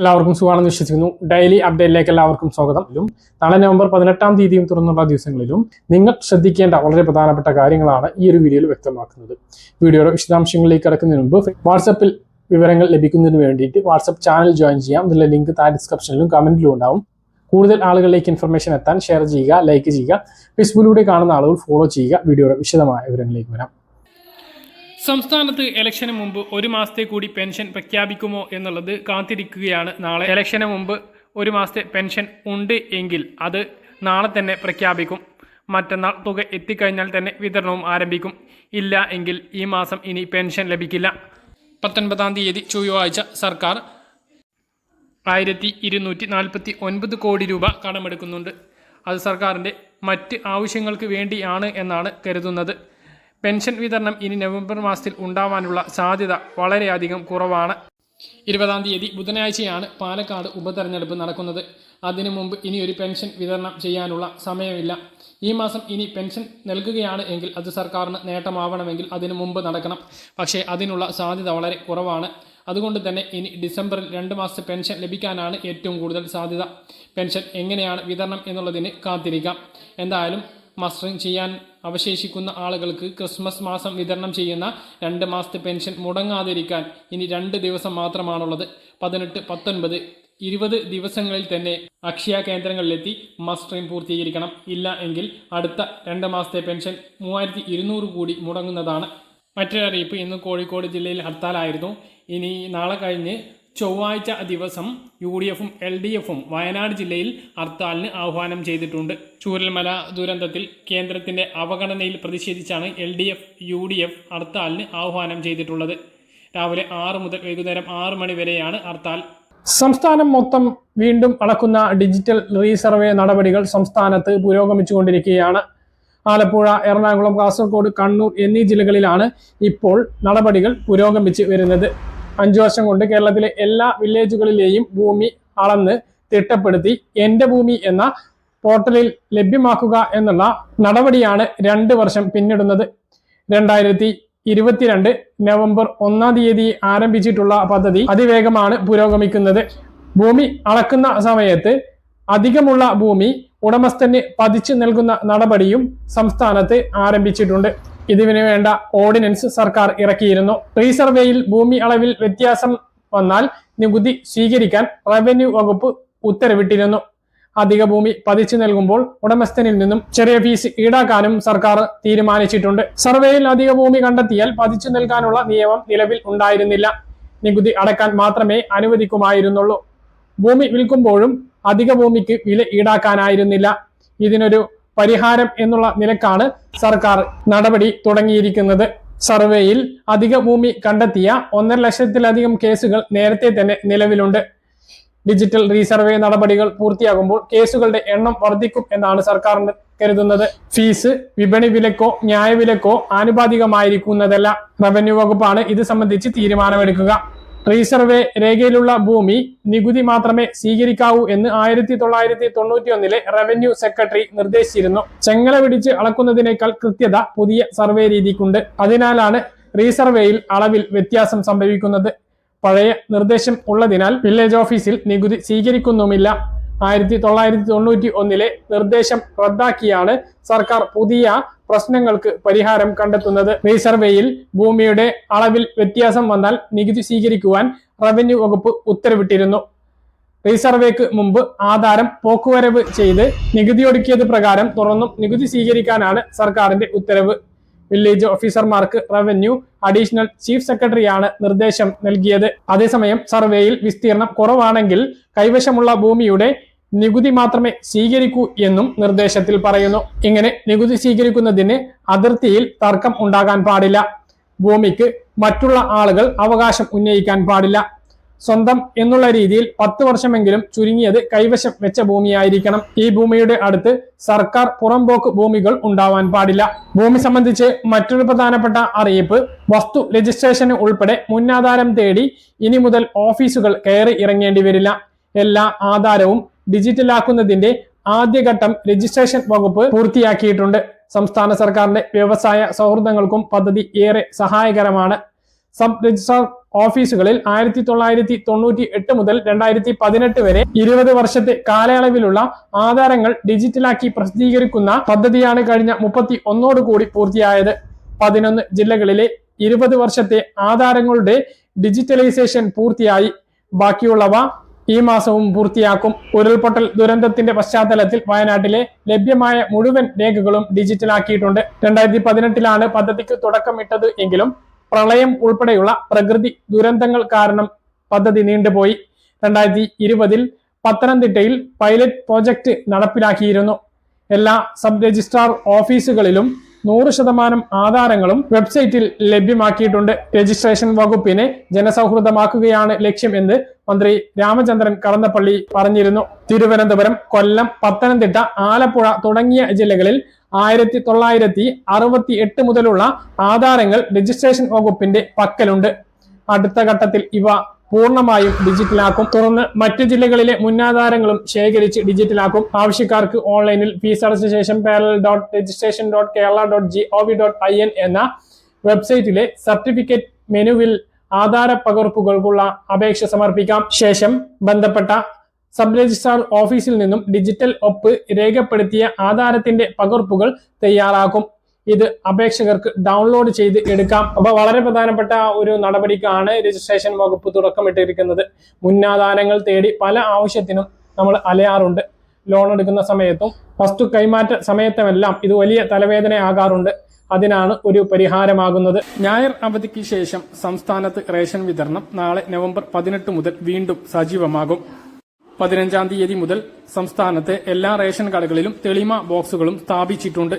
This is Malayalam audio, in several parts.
എല്ലാവർക്കും സുഖമാണെന്ന് വിശ്വസിക്കുന്നു. ഡെയിലി അപ്ഡേറ്റിലേക്ക് എല്ലാവർക്കും സ്വാഗതം. നാളെ നവംബർ പതിനെട്ടാം തീയതിയും തുറന്നുള്ള ദിവസങ്ങളിലും നിങ്ങൾ ശ്രദ്ധിക്കേണ്ട വളരെ പ്രധാനപ്പെട്ട കാര്യങ്ങളാണ് ഈ ഒരു വീഡിയോയിൽ വ്യക്തമാക്കുന്നത്. വീഡിയോയുടെ വിശദാംശങ്ങളിലേക്ക് കിടക്കുന്നതിന് മുമ്പ് വാട്സപ്പിൽ വിവരങ്ങൾ ലഭിക്കുന്നതിന് വേണ്ടിയിട്ട് വാട്സപ്പ് ചാനൽ ജോയിൻ ചെയ്യാം. ഇതിലെ ലിങ്ക് താഴെ ഡിസ്ക്രിപ്ഷനിലും കമന്റിലും ഉണ്ടാവും. കൂടുതൽ ആളുകളിലേക്ക് ഇൻഫർമേഷൻ എത്താൻ ഷെയർ ചെയ്യുക ലൈക്ക് ചെയ്യുക. ഫേസ്ബുക്കിലൂടെ കാണുന്ന ആളുകൾ ഫോളോ ചെയ്യുക. വീഡിയോയുടെ വിശദമായ വിവരങ്ങളിലേക്ക് വരാം. സംസ്ഥാനത്ത് ഇലക്ഷന് മുമ്പ് ഒരു മാസത്തെ കൂടി പെൻഷൻ പ്രഖ്യാപിക്കുമോ എന്നുള്ളത് കാത്തിരിക്കുകയാണ് നാളെ. ഇലക്ഷന് മുമ്പ് ഒരു മാസത്തെ പെൻഷൻ ഉണ്ട് എങ്കിൽ അത് നാളെ തന്നെ പ്രഖ്യാപിക്കും. മറ്റന്നാൾ തുക എത്തിക്കഴിഞ്ഞാൽ തന്നെ വിതരണവും ആരംഭിക്കും. ഇല്ല എങ്കിൽ ഈ മാസം ഇനി പെൻഷൻ ലഭിക്കില്ല. പത്തൊൻപതാം തീയതി ചൊവ്വാഴ്ച സർക്കാർ ആയിരത്തി ഇരുന്നൂറ്റി നാൽപ്പത്തി ഒൻപത് കോടി രൂപ കടമെടുക്കുന്നുണ്ട്. അത് സർക്കാരിന്റെ മറ്റ് ആവശ്യങ്ങൾക്ക് വേണ്ടിയാണ് എന്നാണ് കരുതുന്നത്. പെൻഷൻ വിതരണം ഇനി നവംബർ മാസത്തിൽ ഉണ്ടാവാനുള്ള സാധ്യത വളരെയധികം കുറവാണ്. ഇരുപതാം തീയതി ബുധനാഴ്ചയാണ് പാലക്കാട് ഉപതെരഞ്ഞെടുപ്പ് നടക്കുന്നത്. അതിനു മുമ്പ് ഇനി ഒരു പെൻഷൻ വിതരണം ചെയ്യാനുള്ള സമയമില്ല. ഈ മാസം ഇനി പെൻഷൻ നൽകുകയാണ് എങ്കിൽ അത് സർക്കാരിന് നേട്ടമാവണമെങ്കിൽ അതിനു മുമ്പ് നടക്കണം. പക്ഷേ അതിനുള്ള സാധ്യത വളരെ കുറവാണ്. അതുകൊണ്ട് തന്നെ ഇനി ഡിസംബറിൽ രണ്ട് മാസത്തെ പെൻഷൻ ലഭിക്കാനാണ് ഏറ്റവും കൂടുതൽ സാധ്യത. പെൻഷൻ എങ്ങനെയാണ് വിതരണം എന്നുള്ളതിന് കാത്തിരിക്കാം. എന്തായാലും മസ്റ്ററിംഗ് ചെയ്യാൻ അവശേഷിക്കുന്ന ആളുകൾക്ക് ക്രിസ്മസ് മാസം വിതരണം ചെയ്യുന്ന രണ്ട് മാസത്തെ പെൻഷൻ മുടങ്ങാതിരിക്കാൻ ഇനി രണ്ട് ദിവസം മാത്രമാണുള്ളത്. പതിനെട്ട് പത്തൊൻപത് ഇരുപത് ദിവസങ്ങളിൽ തന്നെ അക്ഷയ കേന്ദ്രങ്ങളിലെത്തി മസ്റ്ററിംഗ് പൂർത്തീകരിക്കണം. ഇല്ല എങ്കിൽ അടുത്ത രണ്ട് മാസത്തെ പെൻഷൻ മൂവായിരത്തി ഇരുന്നൂറ് കൂടി മുടങ്ങുന്നതാണ്. മറ്റൊരറിയിപ്പ് ഇന്ന് കോഴിക്കോട് ജില്ലയിൽ ഹർത്താലായിരുന്നു. ഇനി നാളെ കഴിഞ്ഞ് ചൊവ്വാഴ്ച ദിവസം യു ഡി എഫും എൽ ഡി എഫും വയനാട് ജില്ലയിൽ ഹർത്താലിന് ആഹ്വാനം ചെയ്തിട്ടുണ്ട്. ചൂരൽമല ദുരന്തത്തിൽ കേന്ദ്രത്തിന്റെ അവഗണനയിൽ പ്രതിഷേധിച്ചാണ് L D F U D F ഹർത്താലിന് ആഹ്വാനം ചെയ്തിട്ടുള്ളത്. രാവിലെ ആറ് മുതൽ വൈകുന്നേരം ആറ് മണി വരെയാണ് ഹർത്താൽ. സംസ്ഥാനം മൊത്തം വീണ്ടും അളക്കുന്ന ഡിജിറ്റൽ റീസർവേ നടപടികൾ സംസ്ഥാനത്ത് പുരോഗമിച്ചുകൊണ്ടിരിക്കുകയാണ്. ആലപ്പുഴ എറണാകുളം കാസർഗോഡ് കണ്ണൂർ എന്നീ ജില്ലകളിലാണ് ഇപ്പോൾ നടപടികൾ പുരോഗമിച്ച് വരുന്നത്. അഞ്ചു വർഷം കൊണ്ട് കേരളത്തിലെ എല്ലാ വില്ലേജുകളിലെയും ഭൂമി അളന്ന് തിട്ടപ്പെടുത്തി എന്റെ ഭൂമി എന്ന പോർട്ടലിൽ ലഭ്യമാക്കുക എന്നുള്ള നടപടിയാണ് രണ്ട് വർഷം പിന്നിടുന്നത്. രണ്ടായിരത്തി ഇരുപത്തിരണ്ട് നവംബർ ഒന്നാം തീയതി ആരംഭിച്ചിട്ടുള്ള പദ്ധതി അതിവേഗമാണ് പുരോഗമിക്കുന്നത്. ഭൂമി അളക്കുന്ന സമയത്ത് അധികമുള്ള ഭൂമി ഉടമസ്ഥന് പതിച്ചു നൽകുന്ന നടപടിയും സംസ്ഥാനത്ത് ആരംഭിച്ചിട്ടുണ്ട്. ഇതിനു വേണ്ട ഓർഡിനൻസ് സർക്കാർ ഇറക്കിയിരുന്നു. റീസർവേയിൽ ഭൂമി അളവിൽ വ്യത്യാസം വന്നാൽ നികുതി സ്വീകരിക്കാൻ റവന്യൂ വകുപ്പ് ഉത്തരവിട്ടിരുന്നു. അധിക ഭൂമി പതിച്ചു നൽകുമ്പോൾ ഉടമസ്ഥനിൽ നിന്നും ചെറിയ ഫീസ് ഈടാക്കാനും സർക്കാർ തീരുമാനിച്ചിട്ടുണ്ട്. സർവേയിൽ അധിക ഭൂമി കണ്ടെത്തിയാൽ പതിച്ചു നൽകാനുള്ള നിയമം നിലവിൽ ഉണ്ടായിരുന്നില്ല. നികുതി അടക്കാൻ മാത്രമേ അനുവദിക്കുമായിരുന്നുള്ളൂ. ഭൂമി വിൽക്കുമ്പോഴും അധിക ഭൂമിക്ക് വില ഈടാക്കാനായിരുന്നില്ല. ഇതിനൊരു പരിഹാരം എന്നുള്ള നിലക്കാണ് സർക്കാർ നടപടി തുടങ്ങിയിരിക്കുന്നത്. സർവേയിൽ അധിക ഭൂമി കണ്ടെത്തിയ ഒന്നര ലക്ഷത്തിലധികം കേസുകൾ നേരത്തെ തന്നെ നിലവിലുണ്ട്. ഡിജിറ്റൽ റീസർവേ നടപടികൾ പൂർത്തിയാകുമ്പോൾ കേസുകളുടെ എണ്ണം വർദ്ധിക്കും എന്നാണ് സർക്കാർ കരുതുന്നത്. ഫീസ് വിപണി വിലക്കോ ന്യായവിലക്കോ ആനുപാതികമായിരിക്കുന്നതല്ല. റവന്യൂ വകുപ്പാണ് ഇത് സംബന്ധിച്ച് തീരുമാനമെടുക്കുക. റീസർവേ രേഖയിലുള്ള ഭൂമി നികുതി മാത്രമേ സ്വീകരിക്കാവൂ എന്ന് ആയിരത്തി തൊള്ളായിരത്തി തൊണ്ണൂറ്റി ഒന്നിലെ റവന്യൂ സെക്രട്ടറി നിർദ്ദേശിച്ചിരുന്നു. ചെങ്ങല പിടിച്ച് അളക്കുന്നതിനേക്കാൾ കൃത്യത പുതിയ സർവേ രീതിക്കുണ്ട്. അതിനാലാണ് റീസർവേയിൽ അളവിൽ വ്യത്യാസം സംഭവിക്കുന്നത്. പഴയ നിർദ്ദേശം ഉള്ളതിനാൽ വില്ലേജ് ഓഫീസിൽ നികുതി സ്വീകരിക്കുന്നുമില്ല. ആയിരത്തി തൊള്ളായിരത്തി തൊണ്ണൂറ്റി ഒന്നിലെ നിർദ്ദേശം റദ്ദാക്കിയാണ് സർക്കാർ പുതിയ പ്രശ്നങ്ങൾക്ക് പരിഹാരം കണ്ടെത്തുന്നത്. റീസർവേയിൽ ഭൂമിയുടെ അളവിൽ വ്യത്യാസം വന്നാൽ നികുതി സ്വീകരിക്കുവാൻ റവന്യൂ വകുപ്പ് ഉത്തരവിട്ടിരുന്നു. റീസർവേക്ക് മുമ്പ് ആധാരം പോക്കുവരവ് ചെയ്ത് നികുതി ഒടുക്കിയത് പ്രകാരം തുറന്നും നികുതി സ്വീകരിക്കാനാണ് സർക്കാരിന്റെ ഉത്തരവ്. വില്ലേജ് ഓഫീസർമാർക്ക് റവന്യൂ അഡീഷണൽ ചീഫ് സെക്രട്ടറിയാണ് നിർദ്ദേശം നൽകിയത്. അതേസമയം സർവേയിൽ വിസ്തീർണം കുറവാണെങ്കിൽ കൈവശമുള്ള ഭൂമിയുടെ നികുതി മാത്രമേ സ്വീകരിക്കൂ എന്നും നിർദ്ദേശത്തിൽ പറയുന്നു. ഇങ്ങനെ നികുതി സ്വീകരിക്കുന്നതിന് അതിർത്തിയിൽ തർക്കം ഉണ്ടാകാൻ പാടില്ല. ഭൂമിക്ക് മറ്റുള്ള ആളുകൾ അവകാശം ഉന്നയിക്കാൻ പാടില്ല. സ്വന്തം എന്നുള്ള രീതിയിൽ പത്ത് വർഷമെങ്കിലും ചുരുങ്ങിയത് കൈവശം വെച്ച ഭൂമിയായിരിക്കണം. ഈ ഭൂമിയുടെ അടുത്ത് സർക്കാർ പുറംപോക്ക് ഭൂമികൾ ഉണ്ടാവാൻ പാടില്ല. ഭൂമി സംബന്ധിച്ച് മറ്റൊരു പ്രധാനപ്പെട്ട അറിയിപ്പ് വസ്തു രജിസ്ട്രേഷന് ഉൾപ്പെടെ മുന്നാധാരം തേടി ഇനി മുതൽ ഓഫീസുകൾ കയറി ഇറങ്ങേണ്ടി വരില്ല. എല്ലാ ആധാരവും ഡിജിറ്റലാക്കുന്നതിന്റെ ആദ്യഘട്ടം രജിസ്ട്രേഷൻ വകുപ്പ് പൂർത്തിയാക്കിയിട്ടുണ്ട്. സംസ്ഥാന സർക്കാരിന്റെ വ്യവസായ സൗഹൃദങ്ങൾക്കും പദ്ധതി ഏറെ സഹായകരമാണ്. സബ് രജിസ്ട്രാർ ഓഫീസുകളിൽ ആയിരത്തി തൊള്ളായിരത്തി തൊണ്ണൂറ്റി എട്ട് മുതൽ രണ്ടായിരത്തി പതിനെട്ട് വരെ ഇരുപത് വർഷത്തെ കാലയളവിലുള്ള ആധാരങ്ങൾ ഡിജിറ്റലാക്കി പ്രസിദ്ധീകരിക്കുന്ന പദ്ധതിയാണ് കഴിഞ്ഞ മുപ്പത്തി ഒന്നോട് കൂടി പൂർത്തിയായത്. പതിനൊന്ന് ജില്ലകളിലെ ഇരുപത് വർഷത്തെ ആധാരങ്ങളുടെ ഡിജിറ്റലൈസേഷൻ പൂർത്തിയായി. ബാക്കിയുള്ളവ ഈ മാസവും പൂർത്തിയാക്കും. ഉരുൾപൊട്ടൽ ദുരന്തത്തിന്റെ പശ്ചാത്തലത്തിൽ വയനാട്ടിലെ ലഭ്യമായ മുഴുവൻ രേഖകളും ഡിജിറ്റലാക്കിയിട്ടുണ്ട്. രണ്ടായിരത്തി പതിനെട്ടിലാണ് പദ്ധതിക്ക് തുടക്കമിട്ടത് എങ്കിലും പ്രളയം ഉൾപ്പെടെയുള്ള പ്രകൃതി ദുരന്തങ്ങൾ കാരണം പദ്ധതി നീണ്ടുപോയി. രണ്ടായിരത്തി ഇരുപതിൽ പത്തനംതിട്ടയിൽ പൈലറ്റ് പ്രോജക്റ്റ് നടപ്പിലാക്കിയിരുന്നു. എല്ലാ സബ് രജിസ്ട്രാർ ഓഫീസുകളിലും നൂറ് ശതമാനം ആധാരങ്ങളും വെബ്സൈറ്റിൽ ലഭ്യമാക്കിയിട്ടുണ്ട്. രജിസ്ട്രേഷൻ വകുപ്പിനെ ജനസൗഹൃദമാക്കുകയാണ് ലക്ഷ്യം എന്ന് മന്ത്രി രാമചന്ദ്രൻ കടന്നപ്പള്ളി പറഞ്ഞിരുന്നു. തിരുവനന്തപുരം കൊല്ലം പത്തനംതിട്ട ആലപ്പുഴ തുടങ്ങിയ ജില്ലകളിൽ ആയിരത്തി തൊള്ളായിരത്തി അറുപത്തി എട്ട് മുതലുള്ള ആധാരങ്ങൾ രജിസ്ട്രേഷൻ വകുപ്പിന്റെ പക്കലുണ്ട്. അടുത്ത ഘട്ടത്തിൽ ഇവ പൂർണമായും ഡിജിറ്റലാക്കും. തുടർന്ന് മറ്റു ജില്ലകളിലെ മുന്നാധാരങ്ങളും ശേഖരിച്ച് ഡിജിറ്റലാക്കും. ആവശ്യക്കാർക്ക് ഓൺലൈനിൽ ഫീസ് അടച്ച ശേഷം parallel dot registration dot Kerala dot G O V dot I N എന്ന വെബ്സൈറ്റിലെ സർട്ടിഫിക്കറ്റ് മെനുവിൽ ആധാര പകർപ്പുകൾക്കുള്ള അപേക്ഷ സമർപ്പിക്കാം. ശേഷം ബന്ധപ്പെട്ട സബ് രജിസ്ട്രാർ ഓഫീസിൽ നിന്നും ഡിജിറ്റൽ ഒപ്പ് രേഖപ്പെടുത്തിയ ആധാരത്തിന്റെ പകർപ്പുകൾ തയ്യാറാക്കും. ഇത് അപേക്ഷകർക്ക് ഡൗൺലോഡ് ചെയ്ത് എടുക്കാം. അപ്പൊ വളരെ പ്രധാനപ്പെട്ട ഒരു നടപടിക്കാണ് രജിസ്ട്രേഷൻ വകുപ്പ് തുടക്കമിട്ടിരിക്കുന്നത്. മുന്നാധാരങ്ങൾ തേടി പല ആവശ്യത്തിനും നമ്മൾ അലയാറുണ്ട്. ലോൺ എടുക്കുന്ന സമയത്തും വസ്തു കൈമാറ്റ സമയത്തുമെല്ലാം ഇത് വലിയ തലവേദനയാകാറുണ്ട്. അതിനാണ് ഒരു പരിഹാരമാകുന്നത്. ഞായർ അവധിക്ക് ശേഷം സംസ്ഥാനത്ത് റേഷൻ വിതരണം നാളെ നവംബർ പതിനെട്ട് മുതൽ വീണ്ടും സജീവമാകും. പതിനഞ്ചാം തീയതി മുതൽ സംസ്ഥാനത്തെ എല്ലാ റേഷൻ കടകളിലും തെളിമ ബോക്സുകളും സ്ഥാപിച്ചിട്ടുണ്ട്.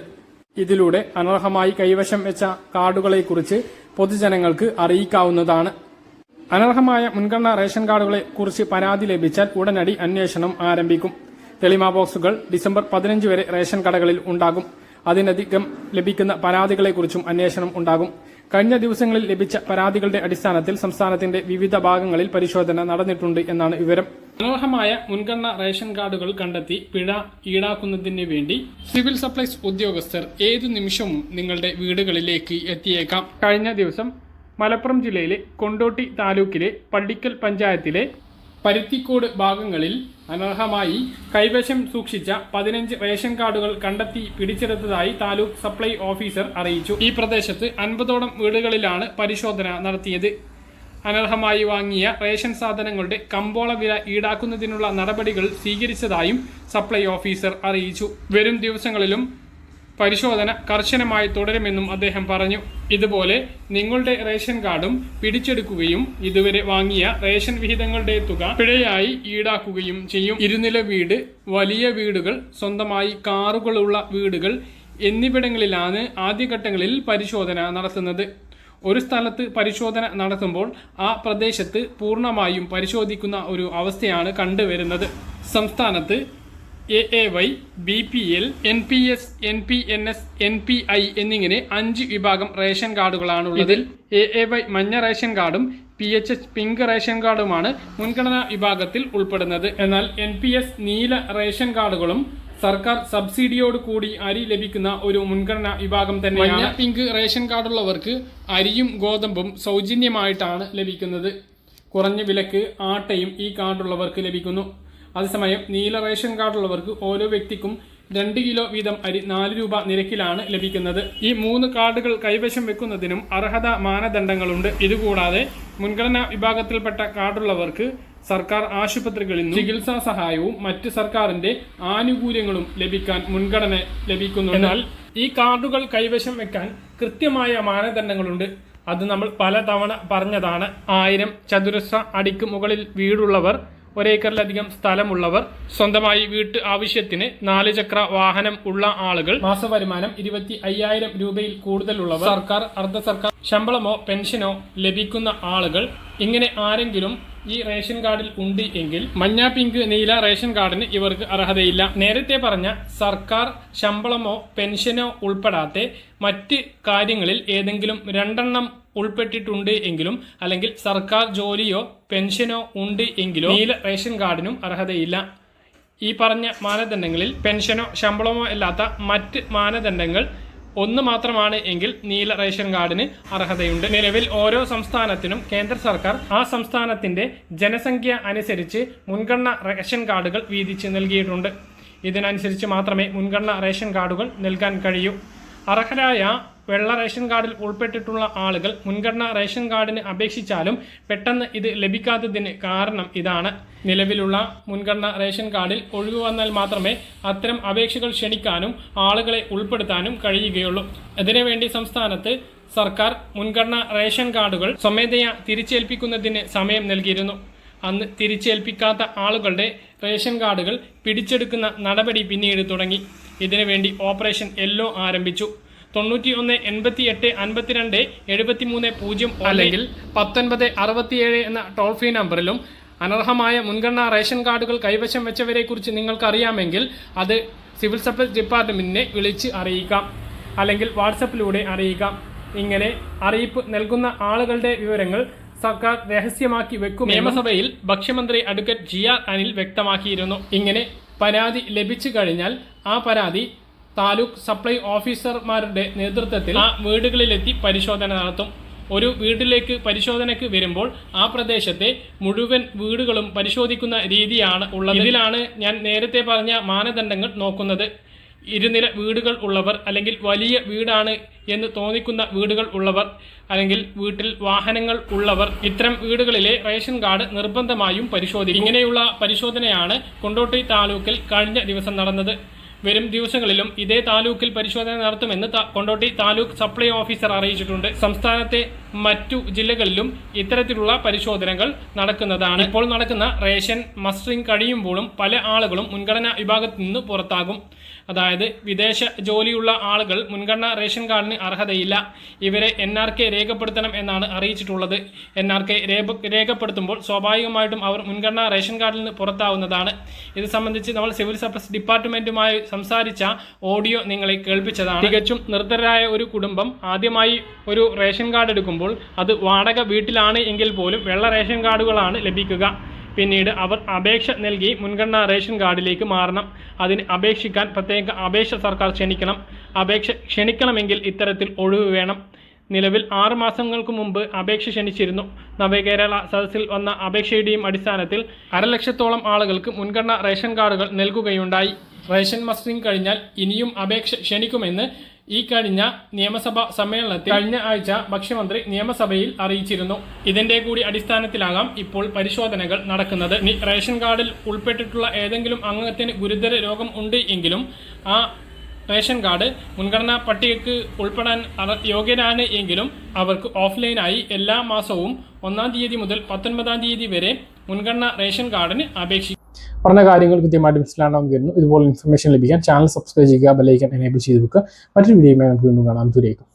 ഇതിലൂടെ അനർഹമായി കൈവശം വെച്ച കാർഡുകളെക്കുറിച്ച് പൊതുജനങ്ങൾക്ക് അറിയിക്കാവുന്നതാണ്. അനർഹമായ മുൻഗണനാ റേഷൻ കാർഡുകളെ കുറിച്ച് പരാതി ലഭിച്ചാൽ ഉടനടി അന്വേഷണം ആരംഭിക്കും. തെളിമ ബോക്സുകൾ ഡിസംബർ പതിനഞ്ച് വരെ റേഷൻ കടകളിൽ ഉണ്ടാകും. അതിനധികം ലഭിക്കുന്ന പരാതികളെക്കുറിച്ചും അന്വേഷണം ഉണ്ടാകും. കഴിഞ്ഞ ദിവസങ്ങളിൽ ലഭിച്ച പരാതികളുടെ അടിസ്ഥാനത്തിൽ സംസ്ഥാനത്തിന്റെ വിവിധ ഭാഗങ്ങളിൽ പരിശോധന നടന്നിട്ടുണ്ട് എന്നാണ് വിവരം. അനർഹമായ മുൻഗണന റേഷൻ കാർഡുകൾ കണ്ടെത്തി പിഴ ഈടാക്കുന്നതിന് വേണ്ടി സിവിൽ സപ്ലൈസ് ഉദ്യോഗസ്ഥർ ഏതു നിമിഷവും നിങ്ങളുടെ വീടുകളിലേക്ക് എത്തിയേക്കാം. കഴിഞ്ഞ ദിവസം മലപ്പുറം ജില്ലയിലെ കൊണ്ടോട്ടി താലൂക്കിലെ പള്ളിക്കൽ പഞ്ചായത്തിലെ പരുത്തിക്കോട് ഭാഗങ്ങളിൽ അനർഹമായി കൈവശം സൂക്ഷിച്ച പതിനഞ്ച് റേഷൻ കാർഡുകൾ കണ്ടെത്തി പിടിച്ചെടുത്തതായി താലൂക്ക് സപ്ലൈ ഓഫീസർ അറിയിച്ചു. ഈ പ്രദേശത്ത് അൻപതോളം വീടുകളിലാണ് പരിശോധന നടത്തിയത്. അനർഹമായി വാങ്ങിയ റേഷൻ സാധനങ്ങളുടെ കമ്പോള വില ഈടാക്കുന്നതിനുള്ള നടപടികൾ സ്വീകരിച്ചതായും സപ്ലൈ ഓഫീസർ അറിയിച്ചു. വരും ദിവസങ്ങളിലും പരിശോധന കർശനമായി തുടരുമെന്നും അദ്ദേഹം പറഞ്ഞു. ഇതുപോലെ നിങ്ങളുടെ റേഷൻ കാർഡും പിടിച്ചെടുക്കുകയും ഇതുവരെ വാങ്ങിയ റേഷൻ വിഹിതങ്ങളുടെ തുക പിഴയായി ഈടാക്കുകയും ചെയ്യും. ഇരുനില വീട് വലിയ വീടുകൾ സ്വന്തമായി കാറുകളുള്ള വീടുകൾ എന്നിവിടങ്ങളിലാണ് ആദ്യഘട്ടങ്ങളിൽ പരിശോധന നടത്തുന്നത്. ഒരു സ്ഥലത്ത് പരിശോധന നടത്തുമ്പോൾ ആ പ്രദേശത്ത് പൂർണമായും പരിശോധിക്കുന്ന ഒരു അവസ്ഥയാണ് കണ്ടുവരുന്നത്. സംസ്ഥാനത്ത് A A Y B P L N P S N P N S N P I എന്നിങ്ങനെ അഞ്ച് വിഭാഗം റേഷൻ കാർഡുകളാണുള്ളത്. ഉള്ളതിൽ എ എ വൈ മഞ്ഞ റേഷൻ കാർഡും P H H pink ration കാർഡുമാണ് മുൻഗണനാ വിഭാഗത്തിൽ ഉൾപ്പെടുന്നത്. എന്നാൽ എൻ പി എസ് നീല റേഷൻ കാർഡുകളും സർക്കാർ സബ്സിഡിയോട് കൂടി അരി ലഭിക്കുന്ന ഒരു മുൻഗണനാ വിഭാഗം തന്നെയാണ്. പിങ്ക് റേഷൻ കാർഡുള്ളവർക്ക് അരിയും ഗോതമ്പും സൗജന്യമായിട്ടാണ് ലഭിക്കുന്നത്. കുറഞ്ഞ വിലക്ക് ആട്ടയും ഈ കാർഡുള്ളവർക്ക് ലഭിക്കുന്നു. അതേസമയം നീല റേഷൻ കാർഡുള്ളവർക്ക് ഓരോ വ്യക്തിക്കും രണ്ട് കിലോ വീതം അരി നാല് രൂപ നിരക്കിലാണ് ലഭിക്കുന്നത്. ഈ മൂന്ന് കാർഡുകൾ കൈവശം വെക്കുന്നതിനും അർഹത മാനദണ്ഡങ്ങളുണ്ട്. ഇതുകൂടാതെ മുൻഗണനാ വിഭാഗത്തിൽപ്പെട്ട കാർഡുള്ളവർക്ക് സർക്കാർ ആശുപത്രികളിൽ നിന്നും ചികിത്സാ സഹായവും മറ്റ് സർക്കാരിന്റെ ആനുകൂല്യങ്ങളും ലഭിക്കാൻ മുൻഗണന ലഭിക്കുന്നു എന്നാൽ ഈ കാർഡുകൾ കൈവശം വെക്കാൻ കൃത്യമായ മാനദണ്ഡങ്ങളുണ്ട്. അത് നമ്മൾ പലതവണ പറഞ്ഞതാണ്. ആയിരം ചതുരശ്ര അടിക്ക് മുകളിൽ വീടുള്ളവർ ഒരേക്കറിലധികം സ്ഥലമുള്ളവർ സ്വന്തമായി വീട്ട് ആവശ്യത്തിന് നാല് ചക്ര വാഹനം ഉള്ള ആളുകൾ മാസവരുമാനം ഇരുപത്തി അയ്യായിരം രൂപയിൽ കൂടുതലുള്ളവർ സർക്കാർ അർദ്ധ സർക്കാർ ശമ്പളമോ പെൻഷനോ ലഭിക്കുന്ന ആളുകൾ ഇങ്ങനെ ആരെങ്കിലും ഈ റേഷൻ കാർഡിൽ ഉണ്ട് എങ്കിൽ മഞ്ഞ പിങ്ക് നീല റേഷൻ കാർഡിന് ഇവർക്ക് അർഹതയില്ല. നേരത്തെ പറഞ്ഞ സർക്കാർ ശമ്പളമോ പെൻഷനോ ഉൾപ്പെടാത്ത മറ്റ് കാര്യങ്ങളിൽ ഏതെങ്കിലും രണ്ടെണ്ണം ഉൾപ്പെട്ടിട്ടുണ്ട് എങ്കിലും അല്ലെങ്കിൽ സർക്കാർ ജോലിയോ പെൻഷനോ ഉണ്ട് എങ്കിലും നീല റേഷൻ കാർഡിനും അർഹതയില്ല. ഈ പറഞ്ഞ മാനദണ്ഡങ്ങളിൽ പെൻഷനോ ശമ്പളമോ ഇല്ലാത്ത മറ്റ് മാനദണ്ഡങ്ങൾ ഒന്ന് മാത്രമാണ് എങ്കിൽ നീല റേഷൻ കാർഡിന് അർഹതയുണ്ട്. നിലവിൽ ഓരോ സംസ്ഥാനത്തിനും കേന്ദ്ര സർക്കാർ ആ സംസ്ഥാനത്തിന്റെ ജനസംഖ്യ അനുസരിച്ച് മുൻഗണന റേഷൻ കാർഡുകൾ വീതിച്ച് നൽകിയിട്ടുണ്ട്. ഇതിനനുസരിച്ച് മാത്രമേ മുൻഗണന റേഷൻ കാർഡുകൾ നൽകാൻ കഴിയൂ. അർഹരായ വെള്ള റേഷൻ കാർഡിൽ ഉൾപ്പെട്ടിട്ടുള്ള ആളുകൾ മുൻഗണന റേഷൻ കാർഡിന് അപേക്ഷിച്ചാലും പെട്ടെന്ന് ഇത് ലഭിക്കാത്തതിന് കാരണം ഇതാണ്. നിലവിലുള്ള മുൻഗണന റേഷൻ കാർഡിൽ ഒഴിവ് വന്നാൽ മാത്രമേ അത്തരം അപേക്ഷകൾ ക്ഷണിക്കാനും ആളുകളെ ഉൾപ്പെടുത്താനും കഴിയുകയുള്ളൂ. അതിനുവേണ്ടി സംസ്ഥാനത്ത് സർക്കാർ മുൻഗണന റേഷൻ കാർഡുകൾ സ്വമേധയാ തിരിച്ചേൽപ്പിക്കുന്നതിന് സമയം നൽകിയിരുന്നു. അന്ന് തിരിച്ചേൽപ്പിക്കാത്ത ആളുകളുടെ റേഷൻ കാർഡുകൾ പിടിച്ചെടുക്കുന്ന നടപടി പിന്നീട് തുടങ്ങി. ഇതിനുവേണ്ടി ഓപ്പറേഷൻ യെല്ലോ ആരംഭിച്ചു. തൊണ്ണൂറ്റി ഒന്ന് എൺപത്തി എട്ട് അൻപത്തിരണ്ട് എഴുപത്തി മൂന്ന് പൂജ്യം അല്ലെങ്കിൽ പത്തൊൻപത് അറുപത്തിയേഴ് എന്ന ടോൾ ഫ്രീ നമ്പറിലും അനർഹമായ മുൻഗണനാ റേഷൻ കാർഡുകൾ കൈവശം വെച്ചവരെക്കുറിച്ച് നിങ്ങൾക്കറിയാമെങ്കിൽ അത് സിവിൽ സപ്ലൈസ് ഡിപ്പാർട്ട്മെന്റിനെ വിളിച്ച് അറിയിക്കാം. അല്ലെങ്കിൽ വാട്സപ്പിലൂടെ അറിയിക്കാം. ഇങ്ങനെ അറിയിപ്പ് നൽകുന്ന ആളുകളുടെ വിവരങ്ങൾ സർക്കാർ രഹസ്യമാക്കി വെക്കും നിയമസഭയിൽ ഭക്ഷ്യമന്ത്രി അഡ്വക്കേറ്റ് ജി ആർ അനിൽ വ്യക്തമാക്കിയിരുന്നു. ഇങ്ങനെ പരാതി ലഭിച്ചു കഴിഞ്ഞാൽ ആ പരാതി താലൂക്ക് സപ്ലൈ ഓഫീസർമാരുടെ നേതൃത്വത്തിൽ ആ വീടുകളിലെത്തി പരിശോധന നടത്തും. ഒരു വീട്ടിലേക്ക് പരിശോധനയ്ക്ക് വരുമ്പോൾ ആ പ്രദേശത്തെ മുഴുവൻ വീടുകളും പരിശോധിക്കുന്ന രീതിയാണ് ഉള്ളത്. ഇതിലാണ് ഞാൻ നേരത്തെ പറഞ്ഞ മാനദണ്ഡങ്ങൾ നോക്കുന്നത്. ഇരുനില വീടുകൾ ഉള്ളവർ അല്ലെങ്കിൽ വലിയ വീടാണ് എന്ന് തോന്നിക്കുന്ന വീടുകൾ ഉള്ളവർ അല്ലെങ്കിൽ വീട്ടിൽ വാഹനങ്ങൾ ഉള്ളവർ ഇത്തരം വീടുകളിലെ റേഷൻ കാർഡ് നിർബന്ധമായും പരിശോധിക്കും. ഇങ്ങനെയുള്ള പരിശോധനയാണ് കൊണ്ടോട്ടി താലൂക്കിൽ കഴിഞ്ഞ ദിവസം നടന്നത്. വരും ദിവസങ്ങളിലും ഇതേ താലൂക്കിൽ പരിശോധന നടത്തുമെന്ന് കൊണ്ടോട്ടി താലൂക്ക് സപ്ലൈ ഓഫീസർ അറിയിച്ചിട്ടുണ്ട്. സംസ്ഥാനത്തെ മറ്റു ജില്ലകളിലും ഇത്തരത്തിലുള്ള പരിശോധനകൾ നടക്കുന്നതാണ്. ഇപ്പോൾ നടക്കുന്ന റേഷൻ മസ്റ്ററിംഗ് കഴിയുമ്പോഴും പല ആളുകളും മുൻഗണനാ വിഭാഗത്തിൽ നിന്ന് പുറത്താകും. അതായത് വിദേശ ജോലിയുള്ള ആളുകൾ മുൻഗണന റേഷൻ കാർഡിന് അർഹതയില്ല. ഇവരെ എൻ ആർ കെ രേഖപ്പെടുത്തണം എന്നാണ് അറിയിച്ചിട്ടുള്ളത്. എൻ ആർ കെ രേഖപ്പെടുത്തുമ്പോൾ സ്വാഭാവികമായിട്ടും അവർ മുൻഗണനാ റേഷൻ കാർഡിൽ നിന്ന് പുറത്താവുന്നതാണ്. ഇത് സംബന്ധിച്ച് നമ്മൾ സിവിൽ സപ്ലൈസ് ഡിപ്പാർട്ട്മെന്റുമായി സംസാരിച്ച ഓഡിയോ നിങ്ങളെ കേൾപ്പിച്ചതാണ്. തികച്ചും നിർദ്ധരായ ഒരു കുടുംബം ആദ്യമായി ഒരു റേഷൻ കാർഡ് എടുക്കുമ്പോൾ അത് വാടക വീട്ടിലാണ് എങ്കിൽ പോലും വെള്ള റേഷൻ കാർഡുകളാണ് ലഭിക്കുക. പിന്നീട് അവർ അപേക്ഷ നൽകി മുൻഗണനാ റേഷൻ കാർഡിലേക്ക് മാറണം. അതിന് അപേക്ഷിക്കാൻ പ്രത്യേക അപേക്ഷ സർക്കാർ ക്ഷണിക്കണം. അപേക്ഷ ക്ഷണിക്കണമെങ്കിൽ ഇത്തരത്തിൽ ഒഴിവ് വേണം. നിലവിൽ ആറ് മാസങ്ങൾക്ക് മുമ്പ് അപേക്ഷ ക്ഷണിച്ചിരുന്നു. നവകേരള സദസ്സിൽ വന്ന അപേക്ഷയുടെയും അടിസ്ഥാനത്തിൽ അരലക്ഷത്തോളം ആളുകൾക്ക് മുൻഗണനാ റേഷൻ കാർഡുകൾ നൽകുകയുണ്ടായി. റേഷൻ മസ്റ്ററിംഗ് കഴിഞ്ഞാൽ ഇനിയും അപേക്ഷ ക്ഷണിക്കുമെന്ന് ഈ കഴിഞ്ഞ നിയമസഭാ സമ്മേളനത്തിൽ കഴിഞ്ഞ ആഴ്ച ഭക്ഷ്യമന്ത്രി നിയമസഭയിൽ അറിയിച്ചിരുന്നു. ഇതിന്റെ കൂടി അടിസ്ഥാനത്തിലാകാം ഇപ്പോൾ പരിശോധനകൾ നടക്കുന്നത്. ഇനി റേഷൻ കാർഡിൽ ഉൾപ്പെട്ടിട്ടുള്ള ഏതെങ്കിലും അംഗത്തിന് ഗുരുതര രോഗം ഉണ്ട് എങ്കിലും ആ റേഷൻ കാർഡ് മുൻഗണനാ പട്ടികയ്ക്ക് ഉൾപ്പെടാൻ യോഗ്യരാണ് എങ്കിലും അവർക്ക് ഓഫ്ലൈനായി എല്ലാ മാസവും ഒന്നാം തീയതി മുതൽ പത്തൊൻപതാം തീയതി വരെ മുൻഗണനാ റേഷൻ കാർഡിന് അപേക്ഷിക്കാം പറഞ്ഞ കാര്യങ്ങൾ കൃത്യമായിട്ട് മനസ്സിലാണെന്ന് കരുതുന്നു. ഇതുപോലെ ഇൻഫർമേഷൻ ലഭിക്കാൻ ചാനൽ സബ്സ്ക്രൈബ് ചെയ്യുക ബെലൈക്കൻ എനേബിൾ ചെയ്ത് വെക്കുക. മറ്റൊരു വീഡിയോയുമായി നമുക്ക് വീണ്ടും കാണാം. ദൂരേക്കും